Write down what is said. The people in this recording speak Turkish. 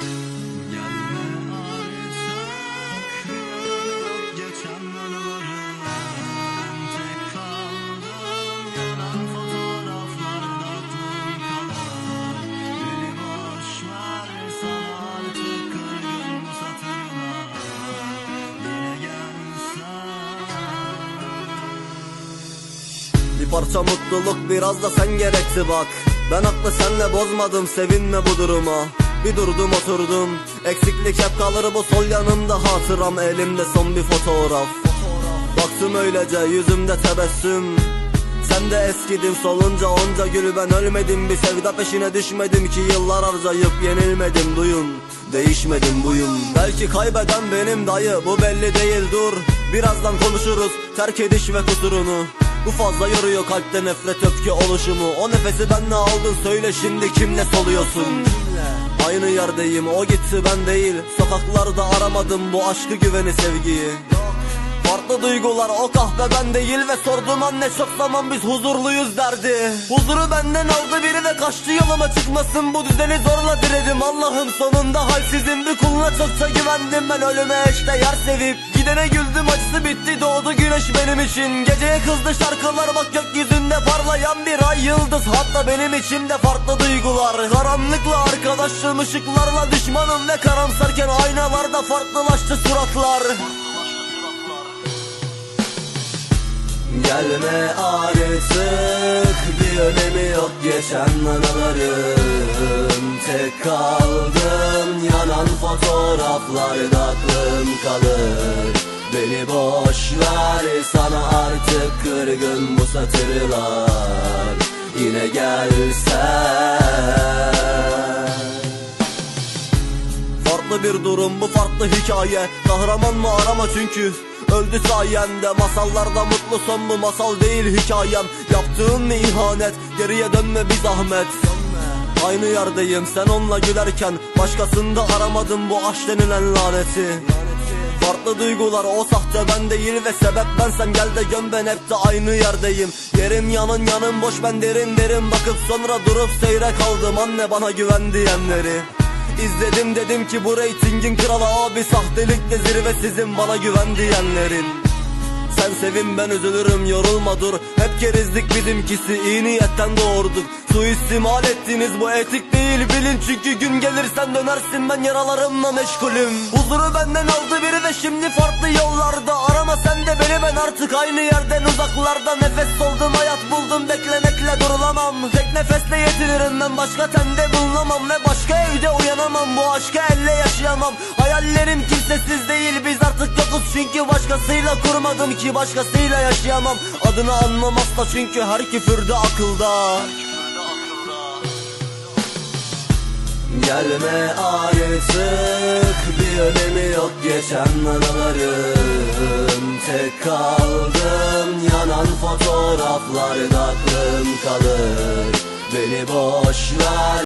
Bir parça mutluluk biraz da sen gerekti bak. Ben aklı senle bozmadım sevinme bu duruma Bir durdum oturdum. Eksiklik hep kalır bu sol yanımda. Hatıram Elimde son bir fotoğraf. Baktım öylece yüzümde tebessüm. Sen de eskidin solunca onca gülü ben ölmedim Bir sevda peşine düşmedim. Ki yıllar harcayıp yenilmedim duyun Değişmedim buyum. Belki kaybeden benim dayı bu belli değil dur. Birazdan konuşuruz terk ediş ve kusurunu. Bu fazla yoruyor kalpte nefret öfke oluşumu. O nefesi benle aldın söyle şimdi kimle soluyorsun Aynı yerdeyim o gitti ben değil. Sokaklarda aramadım bu aşkı güveni sevgiyi Farklı duygular o kahve ben değil ve sordum anne çok zaman biz huzurluyuz derdi. Huzuru benden aldı biri ve kaçtı yoluma çıkmasın. Bu düzeni zorla diledim. Allah'ım sonunda halsizim. Bir kuluna çokça güvendim. Ben ölüme eşte yer sevip Gidene güldüm. Acısı bitti doğdu güneş benim için. Geceye kızdı şarkılar bak gökyüzünde parlayan bir ay yıldız. Hatta benim içimde farklı duygular. Karanlıkla arkadaşlığım ışıklarla düşmanım ve karamsarken aynalarda farklılaştı suratlar Gelme artık bir önemi yok geçen anılarım. Tek kaldım yanan fotoğraflarda aklım kalır. Beni boş ver sana artık kırgın bu satırlar. Yine gelsen Farklı bir durum bu farklı hikaye. Kahraman mı arama çünkü Öldü sayende masallarda mutlu son bu masal değil hikayem. Yaptığın bir ihanet geriye dönme bir zahmet. Aynı yerdeyim sen onunla gülerken Başkasında aramadım bu aşk denilen laneti. Farklı duygular o sahte ben değil ve sebep bensem gel de göm ben hep de aynı yerdeyim. Yerim yanın yanım boş ben derin derin bakıp sonra durup seyre kaldım. Anne bana güven diyenleri İzledim dedim ki bu reytingin kralı abi. Sahtelik de zirvesizim bana güven diyenlerin. Sen sevin ben üzülürüm yorulma dur. Hep kerizlik bizimkisi iyi niyetten doğurduk Suistimal ettiniz bu etik değil bilin. Çünkü gün gelir sen dönersin ben yaralarımla meşgulüm. Huzuru benden aldı biri ve şimdi farklı yollarda Arama sen de beni ben artık aynı yerden uzaklarda. Nefes oldum hayat buldum. Beklemekle durulamam. Tek nefesle yetinirim ben. Başka tende bulunamam Ve başka evde uyanamam. Bu aşkı elle yaşayamam. Hayallerim kimsesiz değil. Biz artık yokuz Çünkü başkasıyla kurmadım ki başkasıyla yaşayamam. Adını anmam asla çünkü her küfürde akılda. Gelme artık önemi yok geçen anılarım. Tek kaldım yanan fotoğraflarda aklım kalır. Beni boş ver